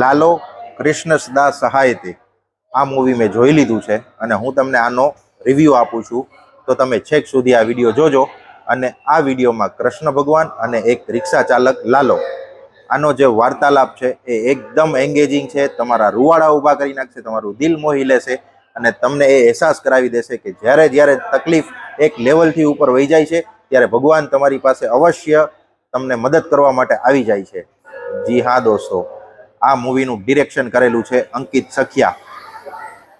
લાલો કૃષ્ણ સદા સહાયતે આ મૂવી મેં જોઈ લીધું છે અને હું તમને આનો રિવ્યૂ આપું છું. તો તમે છેક સુધી આ વીડિયો જોજો અને આ વિડીયોમાં કૃષ્ણ ભગવાન અને એક રિક્ષા ચાલક લાલો. આનો જે વાર્તાલાપ છે એ એકદમ એન્ગેજિંગ છે. તમારા રૂવાડા ઊભા કરી નાખશે, તમારું દિલ મોહી લેશે અને તમને એ અહેસાસ કરાવી દેશે કે જ્યારે જ્યારે તકલીફ એક લેવલથી ઉપર વહી જાય છે, ત્યારે ભગવાન તમારી પાસે અવશ્ય તમને મદદ કરવા માટે આવી જાય છે. જી હા દોસ્તો. આ મૂવીનું ડિરેક્શન કરેલું છે અંકિત સખિયા.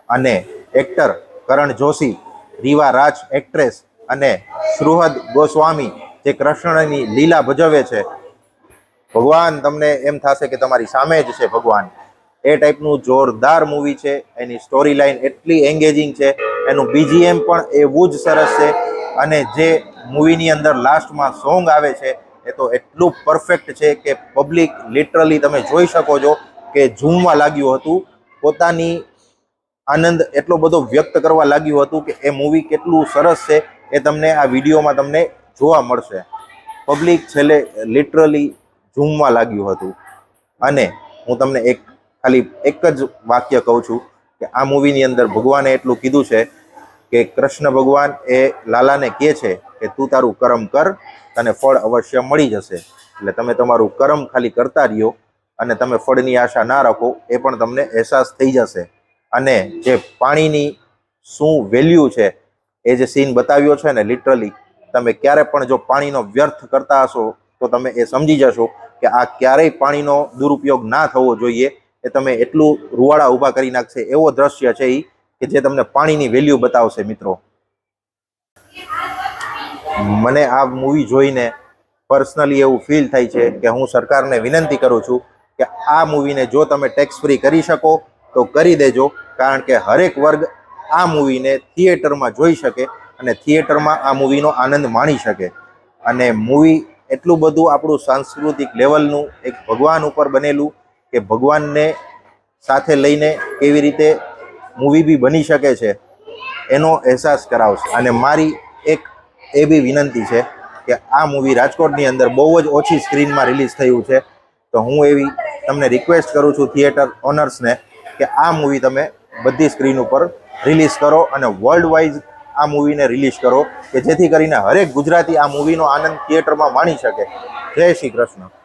અને એક્ટર કરણ જોશી, રીવા રાજ એક્ટ્રેસ અને સુહદ ગોસ્વામી જે કૃષ્ણની લીલા ભજવે છે. ભગવાન તમને એમ થશે કે તમારી સામે જ છે ભગવાન. એ ટાઈપનું જોરદાર મૂવી છે, એની સ્ટોરી લાઈન એટલી એન્ગેજિંગ છે, એનું બીજીએમ પણ એવું જ સરસ છે. અને જે મૂવીની અંદર લાસ્ટમાં સોંગ આવે છે એ તો એટલું પરફેક્ટ છે કે પબ્લિક લિટરલી તમે જોઈ શકો છો કે ઝૂમવા લાગ્યું હતું. પોતાની આનંદ એટલો બધો વ્યક્ત કરવા લાગ્યું હતું કે એ મૂવી કેટલું સરસ છે એ તમને આ વિડીયોમાં તમને જોવા મળશે. પબ્લિક છેલ્લે લિટરલી ઝૂમવા લાગ્યું હતું. અને હું તમને એક ખાલી એક જ વાક્ય કહું છું કે આ મૂવીની અંદર ભગવાને એટલું કીધું છે કે કૃષ્ણ ભગવાન એ લાલાને કહે છે કે તું તારું કર્મ કર તને ફળ અવશ્ય મળી જશે. એટલે તમે તમારું કર્મ ખાલી કરતા રહ્યો અને તમે ફળની આશા ના રાખો, એ પણ તમને અહેસાસ થઈ જશે. અને જે પાણીની શું વેલ્યુ છે, એ જે સીન બતાવ્યો છે ને લિટરલી તમે ક્યારે પણ જો પાણીનો વ્યર્થ કરતા હશો, તો તમે એ સમજી જશો કે આ ક્યારેય પાણીનો દુરુપયોગ ના થવો જોઈએ. એ તમે એટલું રૂવાડા ઊભા કરી નાખશે. એવો દ્રશ્ય છે એ કે જે તમને પાણીની વેલ્યુ બતાવશે, મિત્રો. મને આ મૂવી જોઈને પર્સનલી એવું ફીલ થાય છે કે હું સરકારને વિનંતી કરું છું કે આ મૂવીને જો તમે ટેક્સ ફ્રી કરી શકો, તો કરી દેજો. કારણ કે હરેક વર્ગ આ મૂવીને થિયેટરમાં જોઈ શકે અને થિયેટરમાં આ મૂવીનો આનંદ માણી શકે. અને મૂવી એટલું બધું આપણું સાંસ્કૃતિક લેવલનું એક ભગવાન ઉપર બનેલું કે ભગવાનને સાથે લઈને કેવી રીતે મૂવી બી બની શકે છે, એનો અહેસાસ કરાવશે. અને મારી એક એ બી વિનંતી છે કે આ મૂવી રાજકોટની અંદર બહુ જ ઓછી સ્ક્રીનમાં રિલીઝ થયું છે. તો હું એવી તમને રિક્વેસ્ટ કરું છું થિયેટર ઓનર્સને કે આ મૂવી તમે બધી સ્ક્રીન ઉપર રિલીઝ કરો અને વર્લ્ડ વાઇઝ આ મૂવીને રિલીઝ કરો કે જેથી કરીને હરેક ગુજરાતી આ મૂવીનો આનંદ થિયેટરમાં માણી શકે. જય શ્રી કૃષ્ણ.